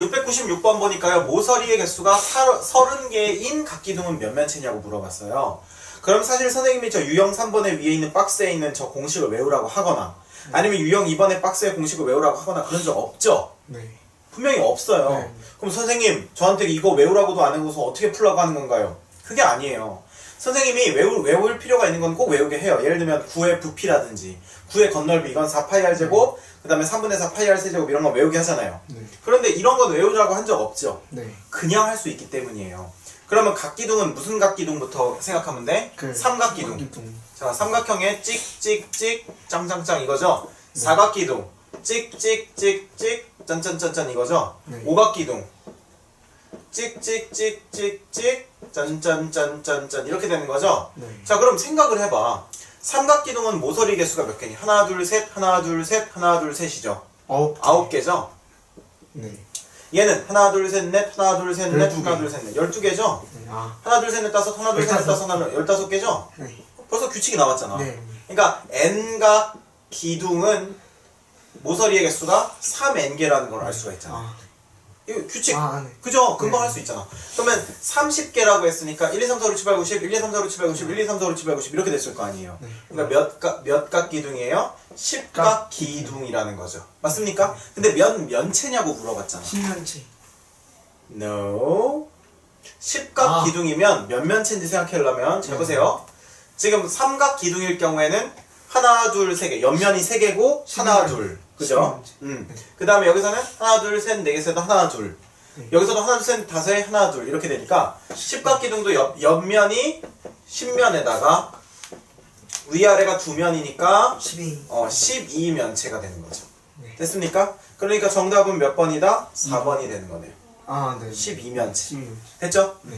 696번 보니까요. 모서리의 개수가 30개인 각기둥은 몇 면체냐고 물어봤어요. 그럼 사실 선생님이 저 유형 3번에 위에 있는 박스에 있는 저 공식을 외우라고 하거나 아니면 유형 2번의 박스의 공식을 외우라고 하거나 그런 적 없죠? 네. 분명히 없어요. 네. 그럼 선생님 저한테 이거 외우라고도 안 해고서 어떻게 풀라고 하는 건가요? 그게 아니에요. 선생님이 외울, 외울 필요가 있는 건 꼭 외우게 해요. 예를 들면 9의 부피라든지 9의 건널비 이건 4파이 r 제곱 그 다음에 3분의 4 파이 r 세제곱 이런 거 외우게 하잖아요. 네. 그런데 이런 건 외우라고 한 적 없죠. 네. 그냥 할 수 있기 때문이에요. 그러면 각기둥은 무슨 각기둥부터 생각하면 돼? 그 삼각기둥. 삼각기둥. 자, 삼각형의 찍찍찍 짱짱짱 이거죠. 사각기둥 찍찍찍찍 짠짠짠짠 이거죠. 네. 오각기둥 찍찍찍찍찍 짠짠짠짠짠 이렇게 되는 거죠. 네. 자, 그럼 생각을 해봐. 삼각기둥은 모서리 개수가 몇 개니? 하나, 둘, 셋, 하나, 둘, 셋, 하나, 둘, 셋이죠. 아홉. 개. 아홉 개죠. 네. 얘는 하나, 둘, 셋, 넷, 하나, 둘, 셋, 넷, 열두 하나, 개. 둘, 셋, 넷. 열두 개죠. 네. 아. 하나, 둘, 셋, 넷, 다섯, 하나, 둘, 셋, 넷, 열다섯. 다섯, 하나, 열다섯 개죠. 네. 벌써 규칙이 나왔잖아. 네. 그러니까 n각 기둥은 모서리의 개수가 3n개라는 걸 알 수가 있잖아. 아. 이거 규칙. 아, 네. 그죠? 금방 네. 할 수 있잖아. 그러면 30개라고 했으니까 1, 2, 3, 4, 5, 6, 7, 8, 90, 1, 2, 3, 4, 5, 6, 7, 8, 90, 1, 2, 3, 4, 5, 6, 7, 8, 90 이렇게 됐을 거 아니에요. 네. 그러니까 몇 각, 몇각 기둥이에요? 10각 기둥이라는 거죠. 맞습니까? 근데 몇 면체냐고 물어봤잖아. 신면체. No. 10각 아. 기둥이면 몇 면체인지 생각하려면 잘 네. 보세요. 지금 삼각 기둥일 경우에는 하나, 둘, 세 개. 옆면이 세 개고 하나. 둘. 그죠? 음. 네. 그 다음에 여기서는 하나, 둘, 셋, 네 개에서도 하나, 둘. 네. 여기서도 하나, 둘, 셋, 다섯에 하나, 둘. 이렇게 되니까 십각 기둥도 옆, 옆면이 10면에다가 위아래가 두 면이니까 12. 어, 12면체가 되는 거죠. 네. 됐습니까? 그러니까 정답은 몇 번이다? 4번이 되는 거네요. 아, 네. 12면체. 12. 됐죠? 네.